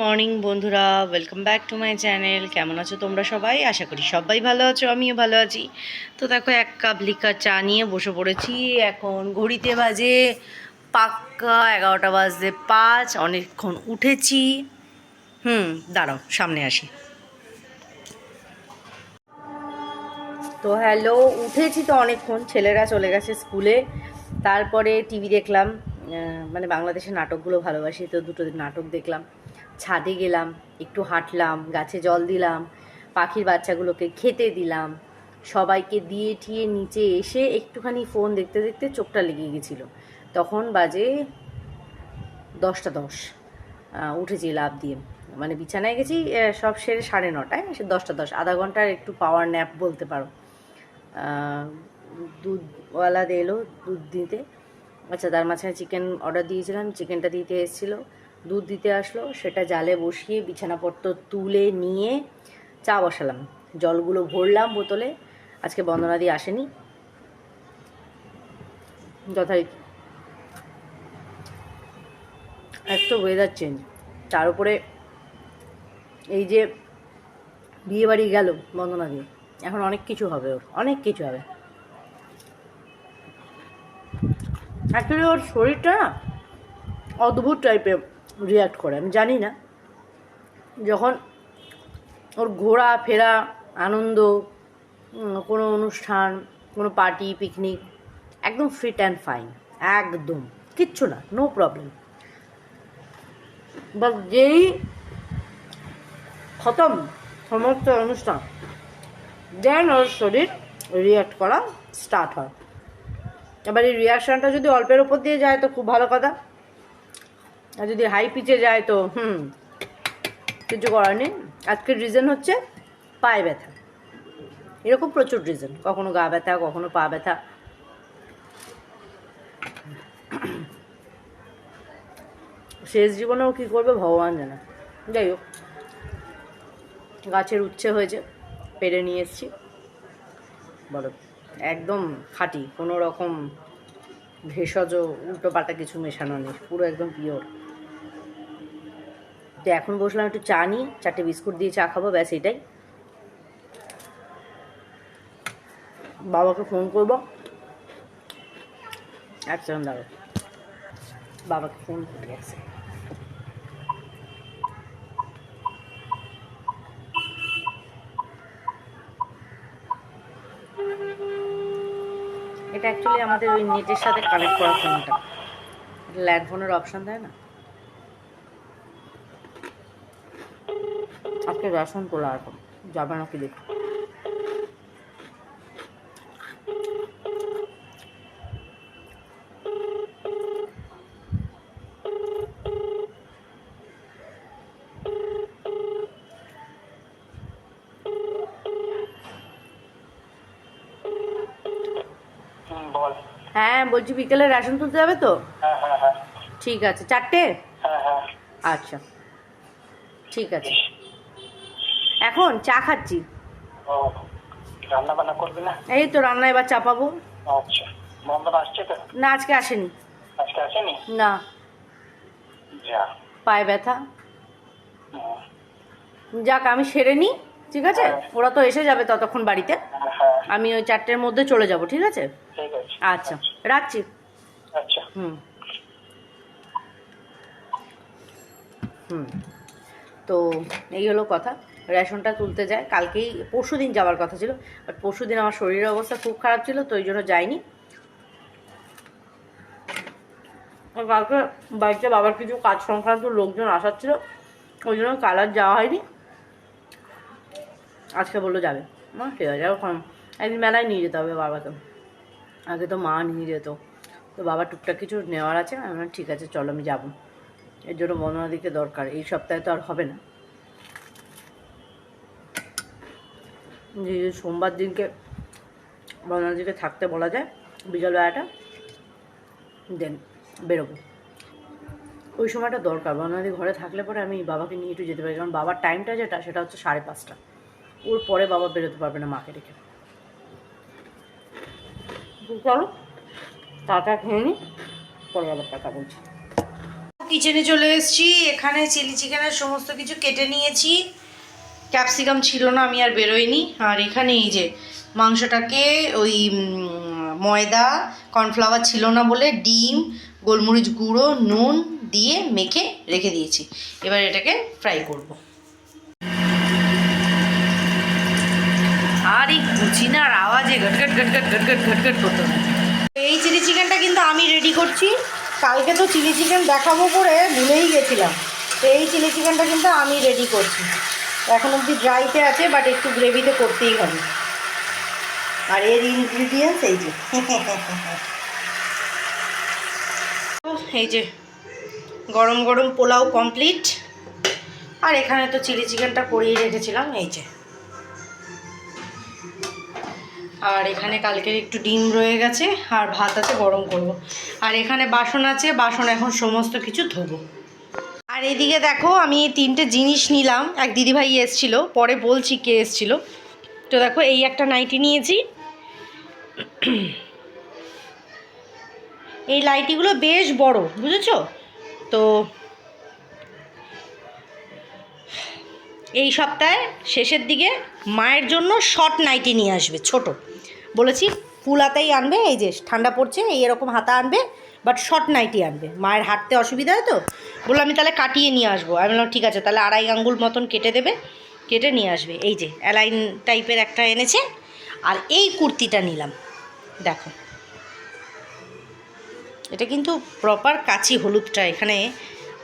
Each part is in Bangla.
মর্নিং বন্ধুরা welcome back to my channel কেমন আছো তোমরা সবাই? আশা করি সবাই ভালো আছো, আমিও ভালো আছি। তো দেখো, এক কাপ লিকার চা নিয়ে বসে পড়েছি। এখন ঘড়িতে বাজে পাক্কা এগারোটা বাজে পাঁচ, অনেকক্ষণ উঠেছি। হুম, দাঁড়াও, সামনে আসি। তো হ্যালো উঠেছি তো অনেকক্ষণ, ছেলেরা চলে গেছে স্কুলে। তারপরে টিভি দেখলাম মানে বাংলাদেশের নাটকগুলো ভালোবাসি, তো দুটো নাটক দেখলাম। ছাদে গেলাম, একটু হাঁটলাম, গাছে জল দিলাম, পাখির বাচ্চাগুলোকে খেতে দিলাম, সবাইকে দিয়ে ঠিয়ে নিচে এসে একটুখানি ফোন দেখতে দেখতে চোখটা লেগে গেছিল। তখন বাজে দশটা দশ উঠেছি লাভ দিয়ে। মানে বিছানায় গেছি সব সেরে সাড়ে নটায় সে দশটা দশ, আধা ঘণ্টার একটু পাওয়ার ন্যাপ বলতে পারো। দুধওয়ালা এলো দুধ দিতে। আচ্ছা তার মাঝখানে চিকেন অর্ডার দিয়েছিলাম চিকেনটা দিতে এসেছিল। দুধ দিতে আসলো, সেটা জালে বসিয়ে বিছানাপত্র তুলে নিয়ে চা বসালাম। জলগুলো ভরলাম বোতলে, আজকে বন্দনা দিয়ে আসেনি। যথারীতি। এক তো ওয়েদার চেঞ্জ তার উপরে এই যে বিয়ে বাড়ি গেল বন্দনা দিয়ে, এখন অনেক কিছু হবে ওর, অনেক কিছু হবে। অ্যাকচুয়ালি ওর শরীরটা অদ্ভুত টাইপের রিয়াক্ট করে, আমি জানি না। যখন ওর ঘোরা, ফেরা, আনন্দ কোনো অনুষ্ঠান, কোনো পার্টি পিকনিক একদম ফিট অ্যান্ড ফাইন একদম, কিচ্ছু না নো প্রবলেম বা যেই খতম সমস্ত অনুষ্ঠান দেন ওর শরীর রিয়াক্ট করা স্টার্ট হয়। এবার এই রিয়াকশানটা যদি অল্পের ওপর দিয়ে যায়, তো খুব ভালো কথা। আর যদি হাই পিচে যায় তো, হুম, কিছু করার নেই। আজকের রিজন হচ্ছে পায়ে ব্যথা। এরকম প্রচুর রিজন কখনো গা ব্যথা, কখনো পা ব্যথা। শেষ জীবনেও কী করবে ভগবান জানে। যাই হোক, গাছের উচ্ছে হয়েছে, পেরে নিয়ে এসেছি। বলো, একদম খাঁটি, কোনো রকম ভেষজ উল্টোপাল্টা কিছু মেশানো নেই। পুরো একদম পিওর তো এখন বসলাম একটু চা নিই, চারটে বিস্কুট দিয়ে চা খাব, ব্যাস এটাই। বাবাকে ফোন করব। এক সেকেন্ড দাঁড়ো বাবাকে ফোন করি, এক এটা অ্যাকচুয়ালি আমাদের ওই নেটের সাথে কানেক্ট করা ফোনটা ল্যান্ড ফোনের অপশন দেয় না? আজকে রেশন তোলা এখন? যাবে নাকি দেখো হ্যাঁ বলছি বিকেলে রেশন তুলতে যাবে তো? হ্যাঁ হ্যাঁ হ্যাঁ। ঠিক আছে চারটে? আচ্ছা। ঠিক আছে। এখন চা খাচ্ছি। রান্না বান্না করবি না? এই তো রান্না এবার চাপাবো। আচ্ছা বন্ধন আসছে তো? না আজকে আসেনি। আজকে আসেনি? না। যা। পায়ে ব্যথা। যাক আমি সেরে নিই ঠিক আছে? ওরা তো এসে যাবে ততক্ষণ বাড়িতে। হ্যাঁ হ্যাঁ। আমি ওই চারটের মধ্যে চলে যাব ঠিক আছে? ঠিক আছে। আচ্ছা রাখছি। আচ্ছা। হুম। হুম। তো এই হলো কথা। রেশনটা তুলতে যায়। কালকেই পরশু দিন যাওয়ার কথা ছিল বাট পরশু দিন আমার শরীরের অবস্থা খুব খারাপ ছিল, তো ওই জন্য যাইনি। আর কালকে বাড়িতে বাবার কিছু কাজ সংক্রান্ত লোকজন আসার ছিল, ওই জন্য কালার যাওয়া হয়নি। আজকে বলল যাবে। না ঠিক আছে এখন একদিন মেলায় নিয়ে যেতে হবে বাবাকে। আগে তো মা নিয়ে যেত। তো বাবা টুকটাক কিছু নেওয়ার আছে। আমি ঠিক আছে, চলো আমি যাব। এর জন্য বর্ণনাদিকে দরকার। এই সপ্তাহে তো আর হবে না। যে সোমবার দিনকে বর্ণনাদিকে থাকতে বলা যায় বিকালবেলাটা দেন বেরোবো। ওই সময়টা দরকার বর্ণাদি ঘরে থাকলে পরে আমি বাবাকে নিয়ে একটু যেতে পারি, কারণ বাবার টাইমটা যেটা, সেটা হচ্ছে সাড়ে পাঁচটা। ওর পরে বাবা বেরোতে পারবে না মাকে রেখে চলো, টাটা খেয়ে নি, পরে আবার টাকা বলছি। কিচেনে চলে এসেছি, এখানে চিলি চিকেনের সমস্ত কিছু কেটে নিয়েছি। ক্যাপসিকাম ছিল না, আমি আর বেরোইনি। আর এখানে এই যে মাংসটাকে ওই ময়দা, কর্নফ্লাওয়ার ছিল না বলে ডিম, গোলমরিচ গুঁড়ো, নুন দিয়ে মেখে রেখে দিয়েছি। এবার এটাকে ফ্রাই করব। আর এই কুচিনার আওয়াজে ঘটঘট ঘটঘট ঘটঘট ঘটঘট করতে। এই চিলি চিকেনটা কিন্তু আমি রেডি করছি। কালকে তো চিলি চিকেন দেখাবো করে ভুলেই গেছিলাম। তো এই চিলি চিকেনটা কিন্তু আমি রেডি করছি। এখন অবধি ড্রাইতে আছে বাট একটু গ্রেভিতে করতেই হবে। আর এর ইনগ্রিডিয়েন্টস এই যে। এই যে, গরম গরম পোলাও কমপ্লিট আর এখানে তো চিলি চিকেনটা করিয়ে রেখেছিলাম, এই যে। আর এখানে কালকের একটু ডিম রয়ে গেছে, আর ভাত আছে গরম করব। আর এখানে বাসন আছে, বাসন এখন সমস্ত কিছু ধোবো। আর এদিকে দেখো, আমি তিনটে জিনিস নিলাম। এক দিদিভাই এসছিল, পরে বলছি কে এসছিল। তো দেখো, এই একটা নাইটি নিয়েছি। এই লাইটিগুলো বেশ বড়, বুঝেছ? তো এই সপ্তাহে শেষের দিকে মায়ের জন্য শর্ট নাইটি নিয়ে আসবে, ছোট। বলেছি ফুল হাতাই আনবে, এই যে ঠান্ডা পড়ছে, এই এরকম হাতা আনবে বাট শর্ট নাইটি আনবে। মায়ের হাঁটতে অসুবিধা হয় তো? বলল, আমি তাহলে কাটিয়ে নিয়ে আসব। আমি বললাম, ঠিক আছে, তাহলে আড়াই আঙ্গুল মতন কেটে দেবে, কেটে নিয়ে আসবে। এই যে, অ্যালাইন টাইপের একটা এনেছে। আর এই কুর্তিটা নিলাম। দেখো। এটা কিন্তু প্রপার কাচি হলুদটা। এখানে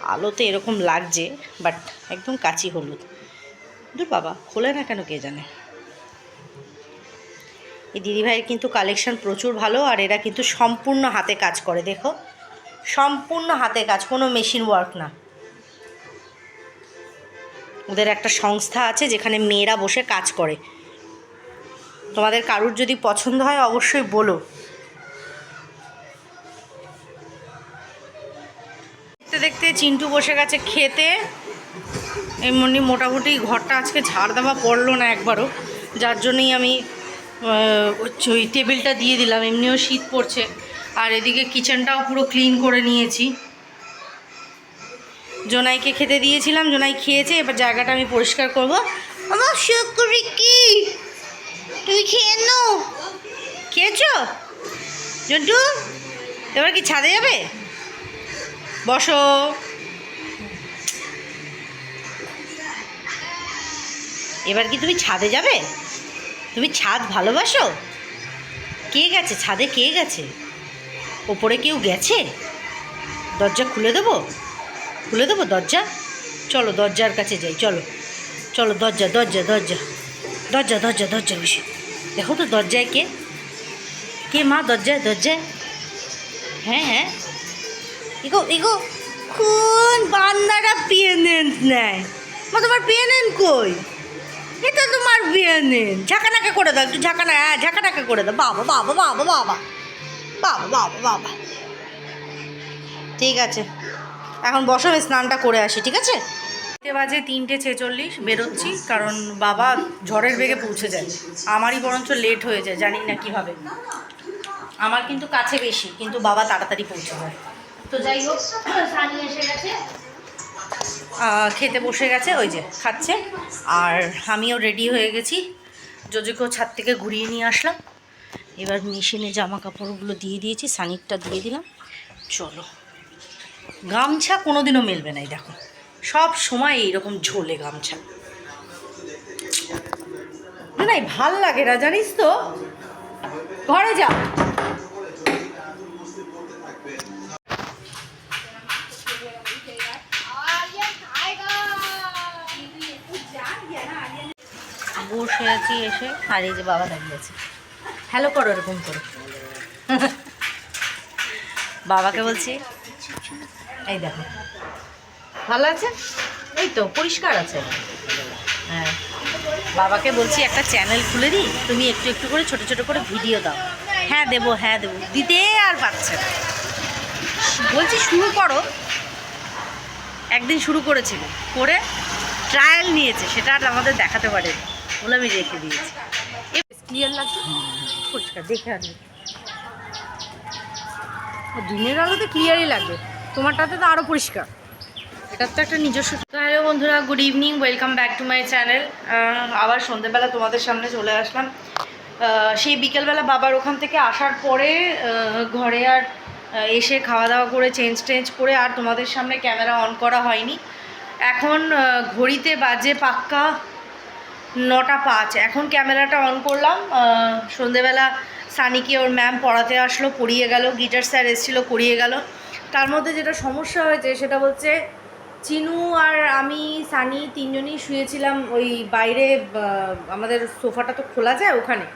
আলোতে এরকম লাগছে বাট একদম কাচি হলুদ। দূর বাবা, খোলে না কেন কে জানে? এই দিদিভাইয়ের কিন্তু কালেকশন প্রচুর ভালো আর এরা কিন্তু সম্পূর্ণ হাতে কাজ করে, দেখো। সম্পূর্ণ হাতে কাজ, কোনো মেশিন ওয়ার্ক না। ওদের একটা সংস্থা আছে যেখানে মেয়েরা বসে কাজ করে। তোমাদের কারুর যদি পছন্দ হয়, অবশ্যই বলো। দেখতে দেখতে চিন্টু বসে গেছে খেতে। এমনি মোটামুটি ঘরটা আজকে ঝাড় দেওয়া পড়ল না একবারও। যার জন্যই আমি ওই টেবিলটা দিয়ে দিলাম, এমনিও শীত পড়ছে। আর এদিকে কিচেনটাও পুরো ক্লিন করে নিয়েছি। জোনাইকে খেতে দিয়েছিলাম, জোনাই খেয়েছে, এবার জায়গাটা আমি পরিষ্কার করব। আমার শুকুরি কি? তুমি খেয়ে নো খেয়েছো? জন্টু, এবার কি ছাদে যাবে? বসো। এবার কি তুমি ছাদে যাবে? তুমি ছাদ ভালোবাসো? কে গেছে? ছাদে কে গেছে? ওপরে কেউ গেছে? দরজা খুলে দেবো? খুলে দেবো দরজা? চলো দরজার কাছে যাই, চলো। চলো দরজা দরজা দরজা। দরজা দরজা দরজা বসে। দেখো তো দরজায় কে? কে মা দরজায় দরজায়? হ্যাঁ হ্যাঁ। ইগো ইগো কোন বান্দাটা পিএনএন নেয়? মা, তোমার পিয়ে নেন কই? এটা তোমার পিএনএন ঝাঁকানাকা করে দাও, একটু ঝাঁকানা হ্যাঁ ঝাঁকানাকা করে দাও। বাবা বাবা বাবা বাবা। বাবা বাবা বাবা। ঠিক আছে। এখন বসো, আমি স্নানটা করে আসি, ঠিক আছে? তিনটে বাজে, তিনটে ছেচল্লিশ, বেরোচ্ছি, কারণ বাবা ঝড়ের বেগে পৌঁছে যায়। আমারই বরঞ্চ লেট হয়ে যায়, জানি না কীভাবে। আমার কিন্তু কাছে বেশি, কিন্তু বাবা তাড়াতাড়ি পৌঁছে যায়। তো যাই হোক এসে গেছে। খেতে বসে গেছে, ওই যে খাচ্ছে। আর আমিও রেডি হয়ে গেছি। জোজোকেও ছাদ থেকে ঘুরিয়ে নিয়ে আসলাম। এবার মেশিনে জামা কাপড়গুলো দিয়ে দিয়েছি সানিরটা দিয়ে দিলাম। চলো। গামছা কোনোদিনও মেলবে না, এই দেখো। সব সময় এইরকম ঝোলে গামছা। না ভালো লাগে না, জানিস তো? ঘরে যা। এসে আর এই যে বাবা দাঁড়িয়ে আছে। হ্যালো করো এরকম করো। বাবাকে বলছি, এই দেখো। ভালো আছে? এই তো, পরিষ্কার আছে। হ্যাঁ। বাবাকে বলছি, একটা চ্যানেল খুলে দিই। তুমি একটু একটু করে, ছোট ছোট করে ভিডিও দাও। হ্যাঁ দেবো হ্যাঁ দেবো। দিতে আর পাচ্ছে না। বলছি, শুরু করো। একদিন শুরু করেছিল। করে ট্রায়াল নিয়েছে। সেটা আর আমাদের দেখাতে পারে বলে আমি রেখে দিয়েছি। ক্লিয়ার লাগছে? পরিষ্কার, দেখে আনি। দিনের আলোতে ক্লিয়ারই লাগবে। তোমারটাতে তো আরও পরিষ্কার। এটার তো একটা নিজস্ব হ্যালো বন্ধুরা good evening welcome back to my channel আবার সন্ধেবেলা তোমাদের সামনে চলে আসলাম। সেই বিকেলবেলা বাবার ওখান থেকে আসার পরে ঘরে আর এসে খাওয়া দাওয়া করে চেঞ্জ টেঞ্জ করে আর তোমাদের সামনে ক্যামেরা অন করা হয়নি। এখন ঘড়িতে বাজে পাক্কা নটা পাঁচ। এখন ক্যামেরাটা অন করলাম সন্ধেবেলা সানিকে ওর ম্যাম পড়াতে আসলো, পড়িয়ে গেল গিটার স্যার এসেছিল করিয়ে গেল। তার মধ্যে যেটা সমস্যা হয়েছে সেটা হচ্ছে চিনু আর আমি, সানি তিনজনই শুয়েছিলাম ওই বাইরে আমাদের সোফাটা তো খোলা যায় ওখানে।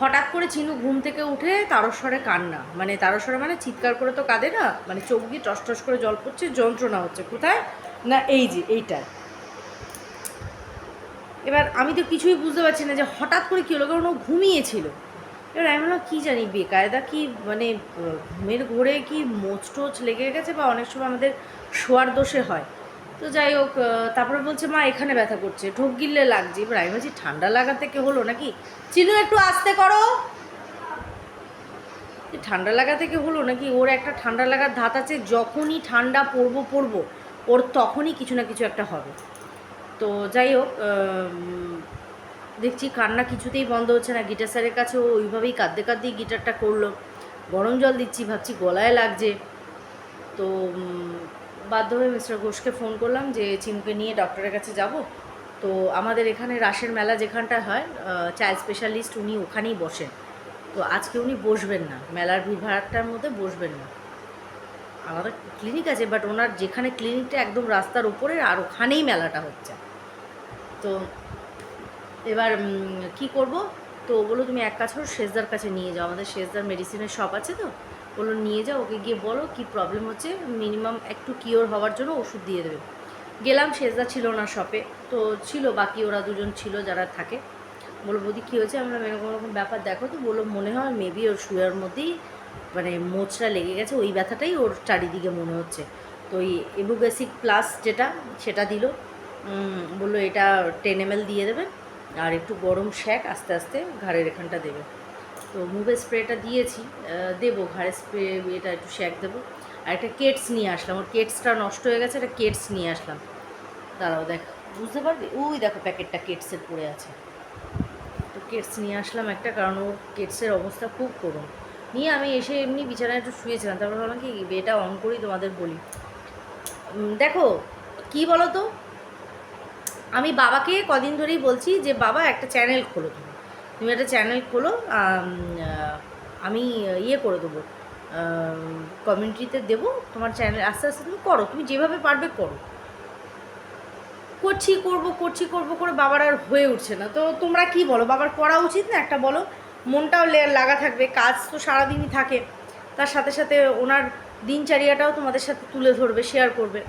হঠাৎ করে চিনু ঘুম থেকে উঠে তারস্বরে কান্না। মানে তারস্বরে মানে চিৎকার করে তো কাঁদে না মানে চোখ দিয়ে টস টস করে জল পড়ছে, যন্ত্রণা হচ্ছে। কোথায়? না, এই যে এইটায় এবার আমি তো কিছুই বুঝতে পারছি না যে হঠাৎ করে কী হলো? কারণ ও ঘুমিয়েছিল। এবার আমি বললাম কী জানি, বেকায়দা কি মানে ঘুমের ঘোরে কি মোচ টোচ লেগে গেছে বা অনেক সময় আমাদের শোয়ার দোষে হয়। তো যাই হোক তারপরে বলছে, মা, এখানে ব্যথা করছে, ঢোক গিললে লাগছে। এবার আমি বলছি, ঠান্ডা লাগা থেকে হলো নাকি? চিনু, একটু আস্তে করো। ঠান্ডা লাগা থেকে হলো নাকি? ওর একটা ঠান্ডা লাগার ধাত আছে, যখনই ঠান্ডা পড়ব পড়ব, ওর তখনই কিছু না কিছু একটা হবে। তো যাই হোক দেখছি কান্না কিছুতেই বন্ধ হচ্ছে না। গিটার স্যারের কাছে ও ওইভাবেই কাঁদতে কাঁদতেই গিটারটা করল। গরম জল দিচ্ছি, ভাবছি গলায় লাগছে। তো বাধ্য হয়ে মিস্টার ঘোষকে ফোন করলাম যে চিমকে নিয়ে ডক্টরের কাছে যাব। তো আমাদের এখানে রাসের মেলা যেখানটা হয় চাইল্ড স্পেশালিস্ট উনি ওখানেই বসেন। তো আজকে উনি বসবেন না, মেলার ভিড়ভাড়টার মধ্যে বসবেন না। আলাদা ক্লিনিক আছে বাট ওনার যেখানে ক্লিনিকটা একদম রাস্তার উপরে, আর ওখানেই মেলাটা হচ্ছে। তো এবার কি করব? তো বলল, তুমি এক কাজ করো, শেষদার কাছে নিয়ে যাও। আমাদের শেষদার মেডিসিনের শপ আছে তো? বলল, নিয়ে যাও, ওকে গিয়ে বলো কি প্রবলেম হচ্ছে। মিনিমাম একটু কিওর হওয়ার জন্য ওষুধ দিয়ে দেবে। গেলাম, শেষদা ছিল না শপে তো ছিল, বাকি ওরা দুজন ছিল যারা থাকে। বলল, বৌদি, কী হয়েছে? আমরা এরকম ব্যাপার, দেখো তো। বলল, মনে হয় মেবি ওর শুয়ার মধ্যেই মানে মোচটা লেগে গেছে, ওই ব্যথাটাই ওর চারিদিকে মনে হচ্ছে। তো ওই এবুবেসিক প্লাস যেটা, সেটা দিল। বলল এটা টেন এম দিয়ে দেবেন, আর একটু গরম শ্যাক আস্তে আস্তে ঘাড়ের এখানটা দেবে তো মুভে স্প্রেটা দিয়েছি দেবো ঘাড়ে স্প্রে, এটা একটু শ্যাক দেবো। আর একটা কেটস নিয়ে আসলাম, ওর কেটসটা নষ্ট হয়ে গেছে, একটা কেটস নিয়ে আসলাম। দাঁড়াও দেখ, বুঝতে পারবি? ওই দেখো প্যাকেটটা কেটসের পড়ে আছে। তো কেটস নিয়ে আসলাম একটা, কারণ ওর কেটসের অবস্থা খুব করুন নিয়ে আমি এসে এমনি বিছানায় একটু শুয়েছিলাম, তারপর ভাবলাম কি এটা অন করি তোমাদের বলি। দেখো, কি বলো তো আমি বাবাকে কদিন ধরেই বলছি যে, বাবা একটা চ্যানেল খোলো তুমি। তুমি একটা চ্যানেল খোলো, আমি ইয়ে করে দেবো কমিউনিটিতে দেবো, তোমার চ্যানেল আস্তে আস্তে তুমি করো, তুমি যেভাবে পারবে করো। করছি, করব করছি, করব করে বাবার আর হয়ে উঠছে না। তো তোমরা কি বলো? বাবার করা উচিত না? একটা বলো। মনটাও লাগা থাকবে, কাজ তো সারাদিনই থাকে। তার সাথে সাথে ওনার দিনচারিয়াটাও তোমাদের সাথে তুলে ধরবে শেয়ার করবে।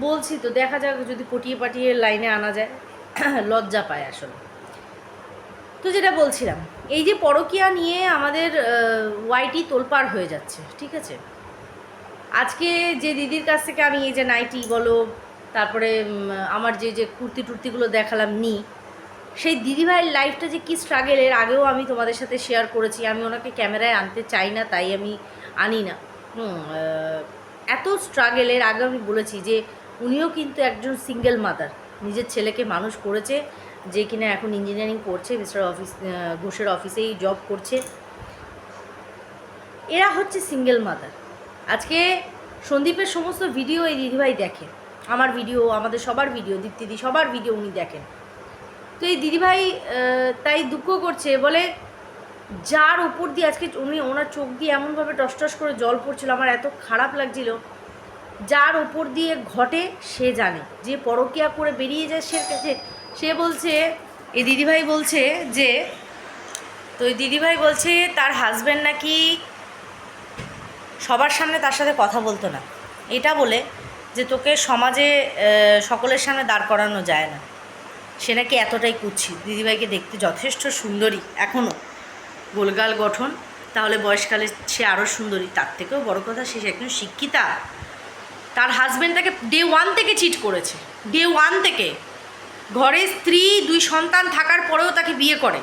বলছি তো, দেখা যাক যদি পটিয়ে পাটিয়ে লাইনে আনা যায়। লজ্জা পায় আসলে। তো যেটা বলছিলাম, এই যে পরকিয়া নিয়ে আমাদের ওয়াইটি তোলপাড় হয়ে যাচ্ছে, ঠিক আছে? আজকে যে দিদির কাছ থেকে আমি এই যে নাইটি বলো, তারপরে আমার যে যে কুর্তি টুর্তিগুলো দেখালাম নি সেই দিদিভাইয়ের লাইফটা যে কী স্ট্রাগেল এর আগেও আমি তোমাদের সাথে শেয়ার করেছি। আমি ওনাকে ক্যামেরায় আনতে চাই না, তাই আমি আনি না। এত স্ট্রাগেলের আগে আমি বলেছি যে উনিও কিন্তু একজন সিঙ্গেল মাদার নিজের ছেলেকে মানুষ করেছে, যে কিনা এখন ইঞ্জিনিয়ারিং করছে মিস্টার অফিস ঘোষের অফিসেই জব করছে। এরা হচ্ছে সিঙ্গেল মাদার আজকে সন্দীপের সমস্ত ভিডিও এই দিদিভাই দেখে। আমার ভিডিও আমাদের সবার ভিডিও দীপ্তিদি, সবার ভিডিও উনি দেখেন। তো এই দিদিভাই তাই দুঃখ করছে। বলে, যার উপর দিয়ে আজকে উনি ওনার চোখ দিয়ে এমনভাবে টসটস করে জল পড়ছিল, আমার এত খারাপ লাগছিল, যার উপর দিয়ে ঘটে সে জানে। যে পরকিয়া করে বেরিয়ে যায় সে কাছে, সে বলছে, এই দিদিভাই বলছে যে, তো এই দিদিভাই বলছে, তার হাজব্যান্ড নাকি সবার সামনে তার সাথে কথা বলতো না। এটা বলে যে, তোকে সমাজে সকলের সামনে দাঁড় করানো যায় না। সে নাকি এতটাই কুচ্ছি দিদিভাইকে দেখতে যথেষ্ট সুন্দরী এখনও গোলগাল গঠন, তাহলে বয়সকালে সে আরও সুন্দরী। তার থেকেও বড় কথা, সে একজন শিক্ষিতা। তার হাজব্যান্ড তাকে ডে ওয়ান থেকে চিট করেছে। ডে ওয়ান থেকে। ঘরে স্ত্রী, দুই সন্তান থাকার পরেও তাকে বিয়ে করে।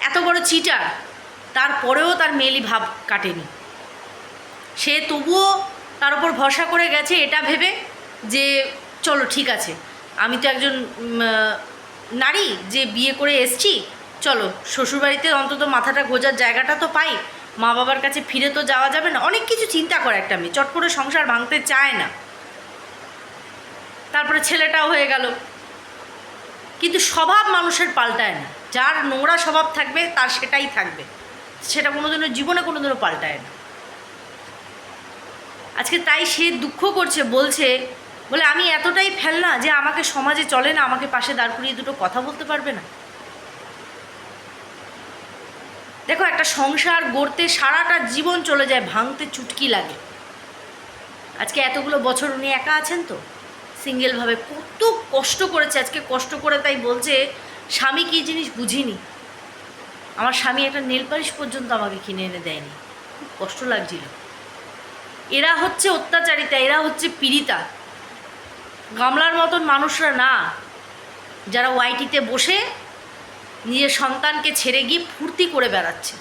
এত বড় চিটার তারপরেও তার মেয়েলি ভাব কাটেনি। সে তবুও তার উপর ভরসা করে গেছে এটা ভেবে যে, চলো, ঠিক আছে। আমি তো একজন নারী যে বিয়ে করে এসছি, চলো, শ্বশুরবাড়িতে অন্তত মাথাটা গোজার জায়গাটা তো পাই, মা বাবার কাছে ফিরে তো যাওয়া যাবে না, অনেক কিছু চিন্তা করে একটা মেয়ে, চট করে সংসার ভাঙতে চায় না। তারপরে ছেলেটাও হয়ে গেল। কিন্তু স্বভাব মানুষের পাল্টায় না, যার নোংরা স্বভাব থাকবে, তার সেটাই থাকবে, সেটা কোনোদিনও, জীবনে কোনোদিনও পাল্টায় না। আজকে তাই সে দুঃখ করছে, বলছে বলে, আমি এতটাই ফেলনা যে আমাকে সমাজে চলে না, আমাকে পাশে দাঁড় করিয়ে দুটো কথা বলতে পারবে না। দেখো, একটা সংসার গড়তে সারাটা জীবন চলে যায়, ভাঙতে চুটকি লাগে। আজকে এতগুলো বছর উনি একা আছেন তো? সিঙ্গেলভাবে কত কষ্ট করেছে, আজকে কষ্ট করে তাই বলছে, স্বামী কী জিনিস বুঝিনি? আমার স্বামী একটা নেল পালিশ পর্যন্ত আমাকে কিনে এনে দেয়নি। খুব কষ্ট লাগছিল। এরা হচ্ছে অত্যাচারিতা, এরা হচ্ছে পীড়িতা। গামলার মতন মানুষরা না। যারা ওয়াইটিতে বসে নিজের সন্তানকে ছেড়ে গিয়ে ফুর্তি করে বেড়াচ্ছে।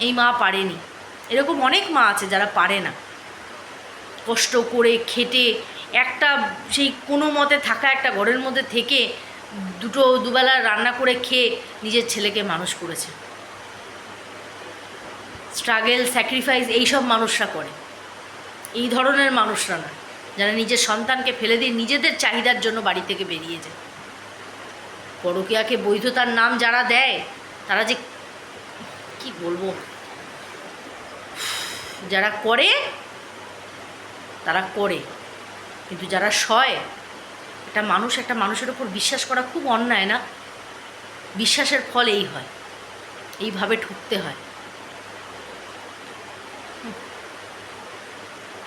এই মা পারেনি। এরকম অনেক মা আছে যারা পারে না। কষ্ট করে খেটে একটা সেই কোনো মতে থাকা একটা ঘরের মধ্যে থেকে দুটো দুবেলা রান্না করে খেয়ে নিজের ছেলেকে মানুষ করেছে। স্ট্রাগেল, স্যাক্রিফাইস, এইসব মানুষরা করে। এই ধরনের মানুষরা না। যারা নিজের সন্তানকে ফেলে দিয়ে নিজেদের চাহিদার জন্য বাড়ি থেকে বেরিয়ে যায়। পরকীয়াকে বৈধতার নাম যারা দেয়, তারা যে কি বলব? যারা করে, তারা করে। কিন্তু যারা সয়, একটা মানুষ একটা মানুষের ওপর বিশ্বাস করা খুব অন্যায় না? বিশ্বাসের ফল এই হয়, এইভাবে ঠকতে হয়।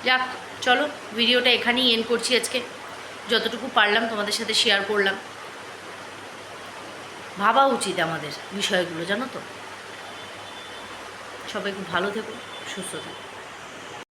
যাক চলো, ভিডিওটা এখানেই এন্ড করছি আজকে। যতটুকু পারলাম তোমাদের সাথে শেয়ার করলাম। ভাবা উচিত আমাদের বিষয়গুলো, জানো তো? সবাই খুব ভালো থেকো, সুস্থ থেকো।